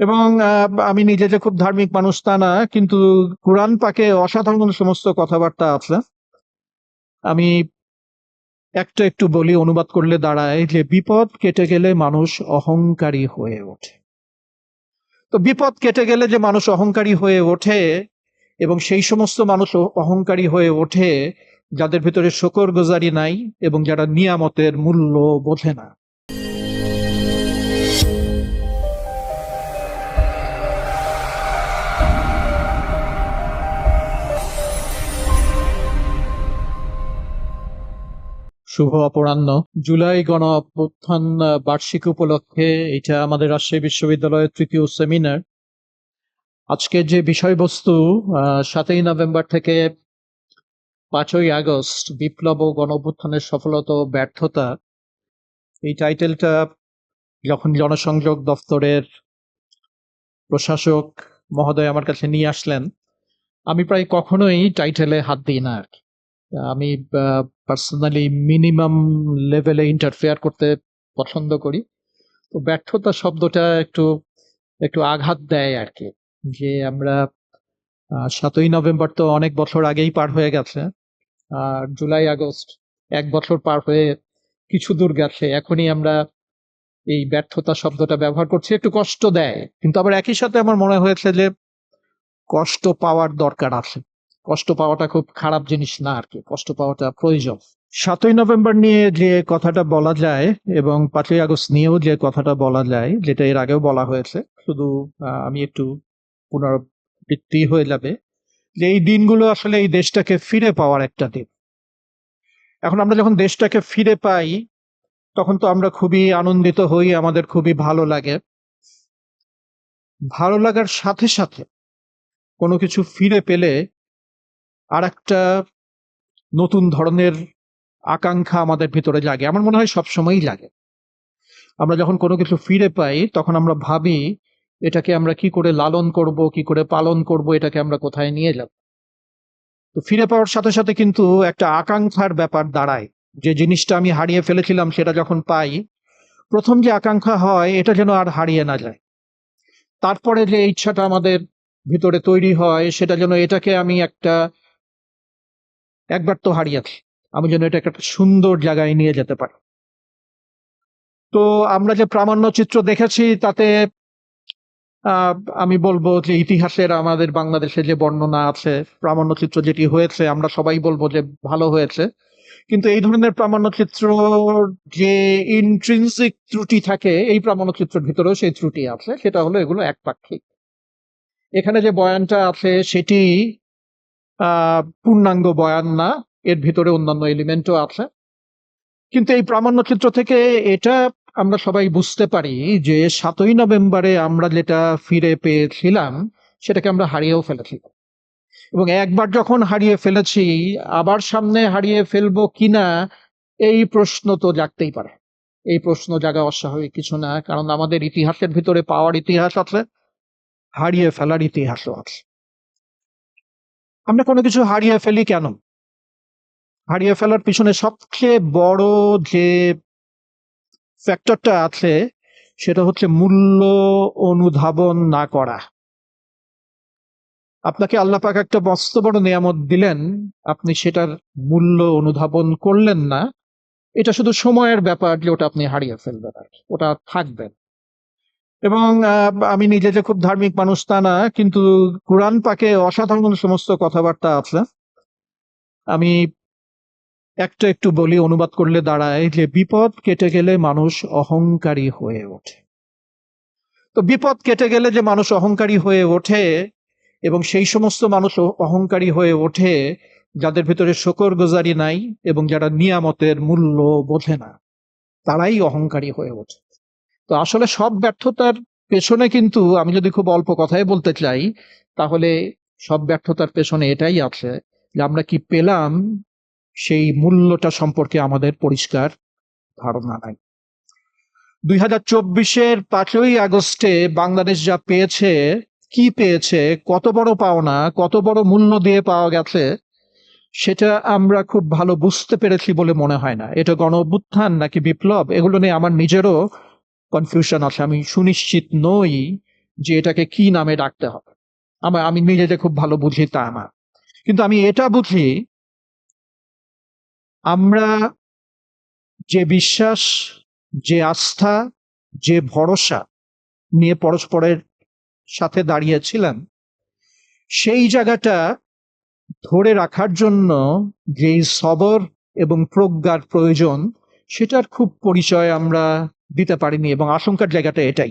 এবং আমি নিজে যে খুব ধার্মিক মানুষ তা না, কিন্তু কোরআন পাকে অসাধারণ সমস্ত কথাবার্তা আছে। আমি একটা একটু বলি, অনুবাদ করলে দাঁড়ায় যে বিপদ কেটে গেলে মানুষ অহংকারী হয়ে ওঠে। তো বিপদ কেটে গেলে যে মানুষ অহংকারী হয়ে ওঠে এবং সেই সমস্ত মানুষ অহংকারী হয়ে ওঠে, যাদের ভিতরে শকর গুজারি নাই এবং যারা নিয়ামতের মূল্য বোঝে না। শুভ অপরাহ্ন। জুলাই গণ অভ্যুত্থান বার্ষিক উপলক্ষে এটা আমাদের রাজশাহী বিশ্ববিদ্যালয়ের তৃতীয় সেমিনার। আজকে যে বিষয়বস্তু সাতই নভেম্বর থেকে পাঁচই আগস্ট, বিপ্লব ও গণ অভ্যুত্থানের সফলতা ও ব্যর্থতা, এই টাইটেলটা যখন জনসংযোগ দপ্তরের প্রশাসক মহোদয় আমার কাছে নিয়ে আসলেন, আমি প্রায় কখনোই টাইটেলে হাত দিই না আর কি। আমি পার্সোনালি মিনিমাম লেভেলে ইন্টারফেয়ার করতে পছন্দ করি। তো ব্যর্থতা শব্দটা একটু একটু আঘাত দেয় আর কি যে আমরা সাতই নভেম্বর তো অনেক বছর আগেই পার হয়ে গেছে। আর জুলাই, আগস্ট এক বছর পার হয়ে কিছু দূর গেছে। এখনই আমরা এই ব্যর্থতা শব্দটা ব্যবহার করছি। একটু কষ্ট দেয়। কিন্তু আবার একই সাথে আমার মনে হয়েছে যে, কষ্ট পাওয়ার দরকার আছে। কষ্ট পাওয়াটা খুব খারাপ জিনিস না আর কি, কষ্ট পাওয়াটা প্রয়োজন। সাতই নভেম্বর নিয়ে যে কথাটা বলা যায় এবং পাঁচই আগস্ট নিয়েও যে কথাটা বলা যায়, যেটা এর আগেও বলা হয়েছে, শুধু আমি একটু পুনরাবৃত্তি হয়ে যাবে। যে এই দিনগুলো আসলে এই দেশটাকে ফিরে পাওয়ার একটা দিন। এখন আমরা যখন দেশটাকে ফিরে পাই, তখন তো আমরা খুবই আনন্দিত হই, আমাদের খুবই ভালো লাগে। ভালো লাগার সাথে সাথে কোনো কিছু ফিরে পেলে আর একটা নতুন ধরনের আকাঙ্ক্ষা আমাদের ভিতরে জাগে আমার মনে হয় সবসময়ই লাগে। আমরা যখন কোনো কিছু ফিরে পাই, তখন আমরা ভাবি, এটাকে আমরা কি করে লালন করব, কি করে পালন করব, এটাকে আমরা কোথায় নিয়ে যাব? তো ফিরে পাওয়ার সাথে সাথে কিন্তু একটা আকাঙ্ক্ষার ব্যাপার দাঁড়ায়। যে জিনিসটা আমি হারিয়ে ফেলেছিলাম, সেটা যখন পাই, প্রথম যে আকাঙ্ক্ষা হয়, এটা যেন আর হারিয়ে না যায়। তারপরে যে ইচ্ছাটা আমাদের ভিতরে তৈরি হয়, সেটা যেন এটাকে আমি একটা একবার তো হারিয়েছি আমি যেন এটা একটা সুন্দর জায়গায় নিয়ে যেতে পারি। তো আমরা যে প্রামাণ্য চিত্র দেখেছি, তাতে আমি বলব যে ইতিহাসের আমাদের বাংলাদেশে যে বর্ণনা আছে, প্রামাণ্য চিত্র যেটি হয়েছে, আমরা সবাই বলব যে ভালো হয়েছে। কিন্তু এই ধরনের প্রামাণ্য চিত্র যে ইন্ট্রিনসিক ত্রুটি থাকে, এই প্রামাণ্য চিত্রের ভিতরেও সেই ত্রুটি আছে। সেটা হলো এগুলো একপাক্ষিক। এখানে যে বয়ানটা আছে, সেটি পূর্ণাঙ্গ বয়ান না, এর ভিতরে অন্যান্য এলিমেন্টও আছে। কিন্তু এই প্রামাণ্য চিত্র থেকে এটা আমরা সবাই বুঝতে পারি যে সাতই নভেম্বরে আমরা যেটা ফিরে পেয়েছিলাম, সেটাকে আমরা হারিয়েও ফেলেছি। এবং একবার যখন হারিয়ে ফেলেছি, আবার সামনে হারিয়ে ফেলব কিনা, এই প্রশ্ন তো জাগতেই পারে। এই প্রশ্ন জাগা অস্বাভাবিক কিছু না, কারণ আমাদের ইতিহাসের ভিতরে পাওয়ার ইতিহাস আছে, হারিয়ে ফেলার ইতিহাসও আছে। আমরা কোনো কিছু হারিয়ে ফেলি কেন? হারিয়ে ফেলার পিছনে সবচেয়ে বড় যে ফ্যাক্টরটা আছে, সেটা হচ্ছে মূল্য অনুধাবন না করা। আপনাকে আল্লাহ পাক একটা মস্ত বড় নিয়ামত দিলেন, আপনি সেটার মূল্য অনুধাবন করলেন না। এটা শুধু সময়ের ব্যাপার যে ওটা আপনি হারিয়ে ফেলবেন আর। ওটা থাকবেন এবং আমি নিজে যে খুব ধার্মিক মানুষ তা না, কিন্তু কোরআন পাকে অসাধারণ সমস্ত কথাবার্তা আছে। আমি একটা একটু বলি, অনুবাদ করলে দাঁড়ায় যে বিপদ কেটে গেলে মানুষ অহংকারী হয়ে ওঠে। তো বিপদ কেটে গেলে যে মানুষ অহংকারী হয়ে ওঠে এবং সেই সমস্ত মানুষ অহংকারী হয়ে ওঠে, যাদের ভিতরে শকর গুজারি নাই এবং যারা নিয়ামতের মূল্য বোঝে না, তারাই অহংকারী হয়ে ওঠে। তো আসলে সব ব্যর্থতার পেছনে কিন্তু আমি যদি খুব অল্প কথায় বলতে চাই, তাহলে সব ব্যর্থতার পেছনে এটাই আছে যে আমরা কি পেলাম সেই মূল্যটা সম্পর্কে আমাদের পরিষ্কার ধারণা নাই। দুই হাজার চব্বিশের পাঁচই আগস্টে বাংলাদেশ যা পেয়েছে, কি পেয়েছে, কত বড় পাওনা, কত বড় মূল্য দিয়ে পাওয়া গেছে, সেটা আমরা খুব ভালো বুঝতে পেরেছি বলে মনে হয় না। এটা গণ অভ্যুত্থান নাকি বিপ্লব, এগুলো নিয়ে আমার নিজেরও কনফিউশন আছে, আমি সুনিশ্চিত নই যে এটাকে কি নামে ডাকতে হবে। আমার, আমি নিজেকে খুব ভালো বুঝি তা আমার কিন্তু আমি এটা বুঝি, আমরা যে বিশ্বাস, যে আস্থা, যে ভরসা নিয়ে পরস্পরের সাথে দাঁড়িয়েছিলাম, সেই জায়গাটা ধরে রাখার জন্য যেই সবর এবং প্রজ্ঞার প্রয়োজন, সেটার খুব পরিচয় আমরা দিতে পারিনি এবং আশঙ্কার জায়গাটা এটাই।